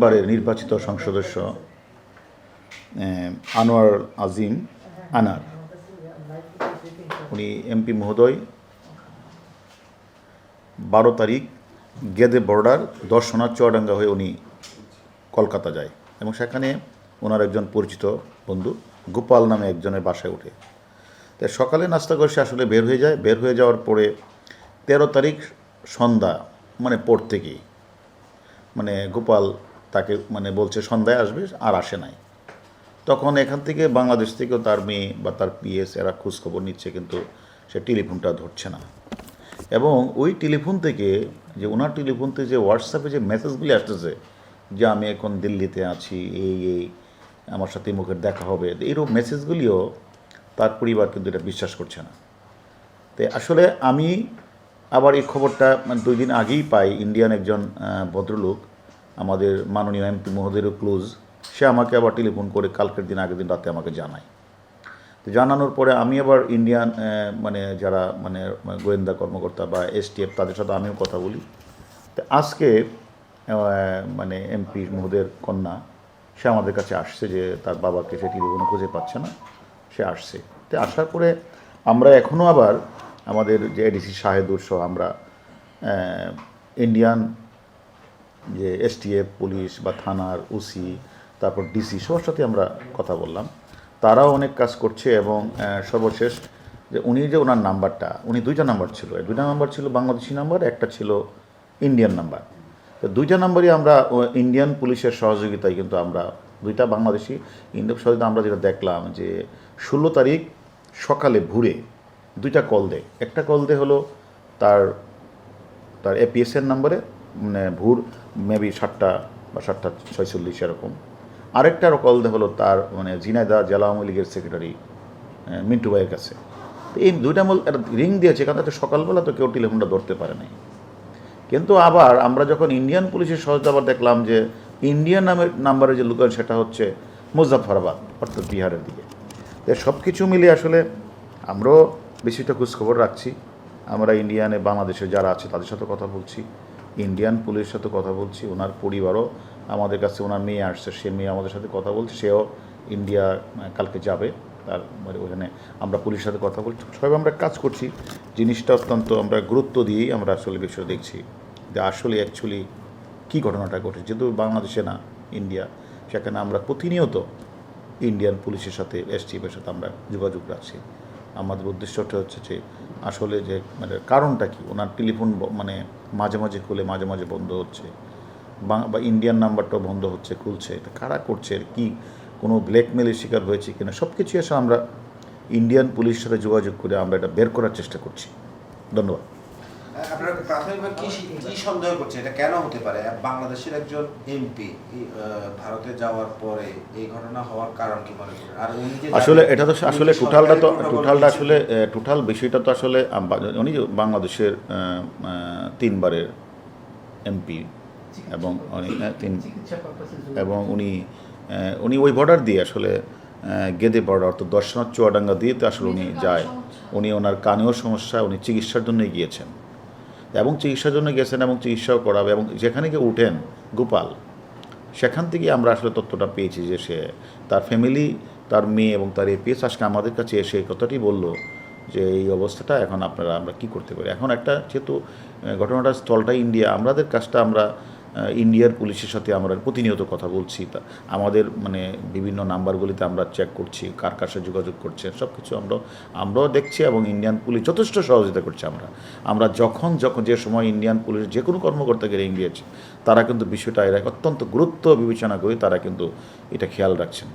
তিনবারের নির্বাচিত সংসদস্য আনোয়ার আজিম আনার। উনি এমপি মহোদয়। বারো তারিখ গেদে বর্ডার দর্শনা চুয়াডাঙ্গা হয়ে উনি কলকাতা যায় এবং সেখানে ওনার একজন পরিচিত বন্ধু, গোপাল নামে একজনের বাসায় ওঠে। তো সকালে নাস্তা করে সে আসলে বের হয়ে যায়। বের হয়ে যাওয়ার পরে তেরো তারিখ সন্ধ্যা মানে পর থেকেই মানে গোপাল তাকে মানে বলছে, সন্ধ্যায় আসবে আর আসে নাই। তখন এখান থেকে বাংলাদেশ থেকেও তার মেয়ে বা তার পিএস এরা খোঁজখবর নিচ্ছে, কিন্তু সে টেলিফোনটা ধরছে না। এবং ওই টেলিফোন থেকে যে, ওনার টেলিফোন থেকে যে হোয়াটসঅ্যাপে যে মেসেজগুলি আসতেছে যে, আমি এখন দিল্লিতে আছি, এই এই, আমার সাথে মুখের দেখা হবে এইরকম মেসেজগুলিও তার পরিবার কিন্তু এটা বিশ্বাস করছে না। তো আসলে আমি আবার এই খবরটা মানে দুই দিন আগেই পাই ইন্ডিয়ান একজন ভদ্রলোক। আমাদের মাননীয় এমপি মহোদয়ের ক্লোজ, সে আমাকে আবার টেলিফোন করে কালকের দিন, আগের দিন রাতে আমাকে জানায়। তো জানানোর পরে আমি আবার ইন্ডিয়ান মানে যারা মানে গোয়েন্দা কর্মকর্তা বা এসটিএফ তাদের সাথে আমিও কথা বলি। তো আজকে মানে এমপি মহোদয়ের কন্যা, সে আমাদের কাছে আসছে যে তার বাবাকে সে টেলিফোনে খুঁজে পাচ্ছে না, সে আসছে। তো আসার পরে আমরা এখনও আবার আমাদের যে এডিসি শাহেদুর সহ আমরা ইন্ডিয়ান যে এসটিএফ পুলিশ বা থানার ওসি, তারপর ডিসি সবার সাথে আমরা কথা বললাম। তারাও অনেক কাজ করছে এবং সর্বশেষ যে উনি যে ওনার নাম্বারটা, উনি দুইটা নাম্বার ছিল। দুইটা নাম্বার ছিল বাংলাদেশি নাম্বার, একটা ছিল ইন্ডিয়ান নাম্বার। তো দুইটা নাম্বারই আমরা ইন্ডিয়ান পুলিশের সহযোগিতায় কিন্তু আমরা, দুইটা বাংলাদেশি ইন্ডিয়ান সহযোগিতা আমরা যেটা দেখলাম যে ষোলো তারিখ সকালে ভোরে দুইটা কল দেয়। একটা কল দেয় হলো তার তার এপিএসের নাম্বারে মানে ভোর মেবি সাতটা বা সাতটা ছয়চল্লিশ এরকম। আরেকটারও কল হলো তার মানে ঝিনাইদা জেলা আওয়ামী লীগের সেক্রেটারি মিন্টু ভাইয়ের কাছে। তো এই দুইটা মূল একটা রিং দিয়েছে, কারণ তো সকালবেলা তো কেউ টেলিফোনটা ধরতে পারে নাই। কিন্তু আবার আমরা যখন ইন্ডিয়ান পুলিশের সহজে আবার দেখলাম যে ইন্ডিয়ান নামের নাম্বারে যে লোকের সেটা হচ্ছে মুজাফরাবাদ অর্থাৎ বিহারের দিকে। তো সব কিছু মিলিয়ে আসলে আমরাও বেশিটা খোঁজখবর রাখছি। আমরা ইন্ডিয়ানে বাংলাদেশে যারা আছে, তাদের সাথে কথা বলছি। ইন্ডিয়ান পুলিশের সাথে কথা বলছি, ওনার পরিবারও আমাদের কাছে, ওনার মেয়ে আসছে, সে মেয়ে আমাদের সাথে কথা বলছে, সেও ইন্ডিয়া কালকে যাবে, তার মানে ওখানে আমরা পুলিশের সাথে কথা বলছি, সবাই আমরা কাজ করছি, জিনিসটা অত্যন্ত আমরা গুরুত্ব দিয়েই আমরা আসলে বিষয় দেখছি, যে আসলে অ্যাকচুয়ালি কী ঘটনাটা ঘটেছে, যেহেতু বাংলাদেশে না ইন্ডিয়া সেখানে আমরা প্রতিনিয়ত ইন্ডিয়ান পুলিশের সাথে এসটিএফের সাথে আমরা যোগাযোগ রাখছি। আমাদের উদ্দেশ্যটা হচ্ছে যে আসলে যে মানে কারণটা কি? ওনার টেলিফোন মানে মাঝে মাঝে খুলে মাঝে মাঝে বন্ধ হচ্ছে। বা- ইন্ডিয়ান নাম্বারটাও বন্ধ হচ্ছে, খুলছে। এটা কারা করছে? কি কোনো ব্ল্যাকমেলের শিকার হয়েছে কিনা? সব কিছুই আসলে আমরা ইন্ডিয়ান পুলিশের সাথে যোগাযোগ করে আমরা এটা বের করার চেষ্টা করছি। ধন্যবাদ। আপনারা প্রাথমিকভাবে কি কি সন্দেহ করছে এটা কেন হতে পারে? বাংলাদেশের একজন এমপি ভারতে যাওয়ার পরে এই ঘটনা হওয়ার কারণ কি মনে করেন? আর উনি যে আসলে এটা তো আসলে টোটালটা তো টোটালটা আসলে টোটাল বিষয়টা তো আসলে উনি বাংলাদেশের তিনবারের এমপি এবং উনি তিন এবং উনি উনি ওই বর্ডার দিয়ে আসলে গেদে বর্ডার অর্থাৎ দর্শনাথ চুয়াডাঙ্গা দিয়ে তো আসলে উনি যায়। উনি ওনার কানেও সমস্যা উনি চিকিৎসার জন্যই গিয়েছেন। এবং চিকিৎসার জন্য গেছেন এবং চিকিৎসাও করাবে এবং যেখানে গিয়ে উঠেন গোপাল, সেখান থেকে আমরা আসলে তথ্যটা পেয়েছি যে সে তার ফ্যামিলি তার মেয়ে এবং তার এপিএস আজকে আমাদের কাছে এসে এই কথাটি বলল যে এই অবস্থাটা এখন আপনারা আমরা কি করতে পারি। এখন একটা যেহেতু ঘটনাটা স্থলটা ইন্ডিয়া, আমাদের কাজটা আমরা ইন্ডিয়ার পুলিশের সাথে আমরা প্রতিনিয়ত কথা বলছি, তা আমাদের মানে বিভিন্ন নাম্বারগুলিতে আমরা চেক করছি, কার কার সাথে যোগাযোগ করছে সব কিছু আমরা, আমরাও দেখছি এবং ইন্ডিয়ান পুলিশ যথেষ্ট সহযোগিতা করছে আমরা। আমরা যখন যখন যে সময় ইন্ডিয়ান পুলিশ যে কোনো কর্মকর্তাকে রেং দিয়েছে, তারা কিন্তু বিষয়টা এরা অত্যন্ত গুরুত্ব বিবেচনা করে তারা কিন্তু এটা খেয়াল রাখছেন।